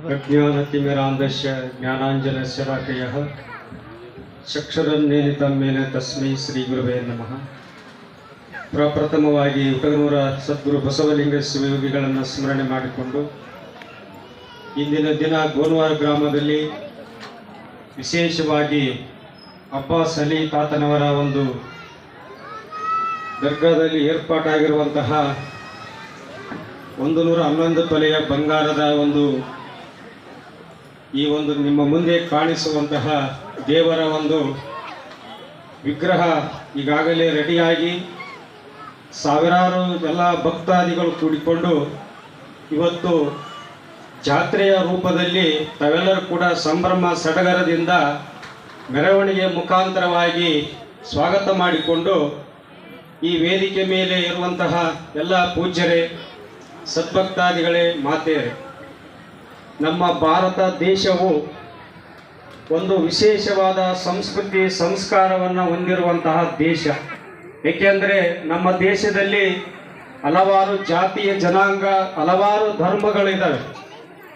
ಪ್ರಜ್ಞಾನತಿಮಿರಾಂಧಸ್ಯ ಜ್ಞಾನಾಂಜನ ಶರಾಕಯ ಚಕ್ಷುರನ್ನೇನಿತ ಮೇಲೆ ತಸ್ಮೈ ಶ್ರೀ ಗುರುವೇ ನಮಃ. ಪ್ರಪ್ರಥಮವಾಗಿ ಉಟಗನೂರ ಸದ್ಗುರು ಬಸವಲಿಂಗ ಶಿವಯೋಗಿಗಳನ್ನು ಸ್ಮರಣೆ ಮಾಡಿಕೊಂಡು ಇಂದಿನ ದಿನ ಗೋನ್ವಾರ ಗ್ರಾಮದಲ್ಲಿ ವಿಶೇಷವಾಗಿ ಅಬ್ಬಾಸ್ ಅಲಿ ತಾತನವರ ಒಂದು ದರ್ಗಾದಲ್ಲಿ ಏರ್ಪಾಟಾಗಿರುವಂತಹ ಒಂದು ನೂರ ಹನ್ನೊಂದು ತೊಲೆಯ ಬಂಗಾರದ ಒಂದು ಈ ಒಂದು ನಿಮ್ಮ ಮುಂದೆ ಕಾಣಿಸುವಂತಹ ದೇವರ ಒಂದು ವಿಗ್ರಹ ಈಗಾಗಲೇ ರೆಡಿಯಾಗಿ ಸಾವಿರಾರು ಎಲ್ಲ ಭಕ್ತಾದಿಗಳು ಕೂಡಿಕೊಂಡು ಇವತ್ತು ಜಾತ್ರೆಯ ರೂಪದಲ್ಲಿ ತಾವೆಲ್ಲರೂ ಕೂಡ ಸಂಭ್ರಮ ಸಡಗರದಿಂದ ಮೆರವಣಿಗೆ ಮುಖಾಂತರವಾಗಿ ಸ್ವಾಗತ ಮಾಡಿಕೊಂಡು ಈ ವೇದಿಕೆ ಮೇಲೆ ಇರುವಂತಹ ಎಲ್ಲ ಪೂಜ್ಯರೇ ಸದ್ಭಕ್ತಾದಿಗಳೇ ಮಾತೆಯರೇ, ನಮ್ಮ ಭಾರತ ದೇಶವು ಒಂದು ವಿಶೇಷವಾದ ಸಂಸ್ಕೃತಿ ಸಂಸ್ಕಾರವನ್ನು ಹೊಂದಿರುವಂತಹ ದೇಶ. ಏಕೆಂದರೆ ನಮ್ಮ ದೇಶದಲ್ಲಿ ಹಲವಾರು ಜಾತಿಯ ಜನಾಂಗ, ಹಲವಾರು ಧರ್ಮಗಳಿದ್ದಾವೆ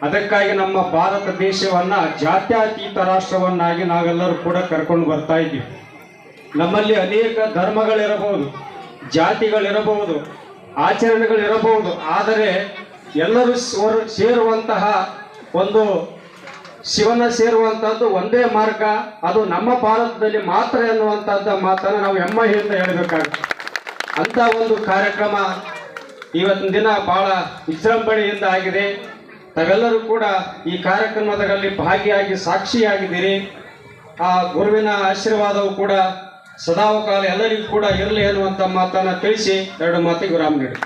ಅದಕ್ಕಾಗಿ ನಮ್ಮ ಭಾರತ ದೇಶವನ್ನು ಜಾತ್ಯತೀತ ರಾಷ್ಟ್ರವನ್ನಾಗಿ ನಾವೆಲ್ಲರೂ ಕೂಡ ಕರ್ಕೊಂಡು ಬರ್ತಾ ಇದ್ದೀವಿ. ನಮ್ಮಲ್ಲಿ ಅನೇಕ ಧರ್ಮಗಳಿರಬಹುದು, ಜಾತಿಗಳಿರಬಹುದು ಆಚರಣೆಗಳಿರಬಹುದು ಆದರೆ ಎಲ್ಲರೂ ಸೇರುವಂತಹ ಒಂದು ಶಿವನ ಸೇರುವಂತಹದ್ದು ಒಂದೇ ಮಾರ್ಗ. ಅದು ನಮ್ಮ ಭಾರತದಲ್ಲಿ ಮಾತ್ರ ಎನ್ನುವಂತಹದ್ದು ಮಾತನ್ನು ನಾವು ಹೆಮ್ಮೆಯಿಂದ ಹೇಳಬೇಕಾಗುತ್ತೆ. ಅಂತ ಒಂದು ಕಾರ್ಯಕ್ರಮ ಇವತ್ತಿನ ದಿನ ಬಹಳ ವಿಜೃಂಭಣೆಯಿಂದ ಆಗಿದೆ. ತಾವೆಲ್ಲರೂ ಕೂಡ ಈ ಕಾರ್ಯಕ್ರಮದಲ್ಲಿ ಭಾಗಿಯಾಗಿ ಸಾಕ್ಷಿಯಾಗಿದ್ದೀರಿ. ಆ ಗುರುವಿನ ಆಶೀರ್ವಾದವು ಕೂಡ ಸದಾವಕಾಲ ಎಲ್ಲರಿಗೂ ಕೂಡ ಇರಲಿ ಅನ್ನುವಂಥ ಮಾತನ್ನು ತಿಳಿಸಿ ಎರಡು ಮಾತಿಗೆ ವಿರಾಮ ನೀಡಿ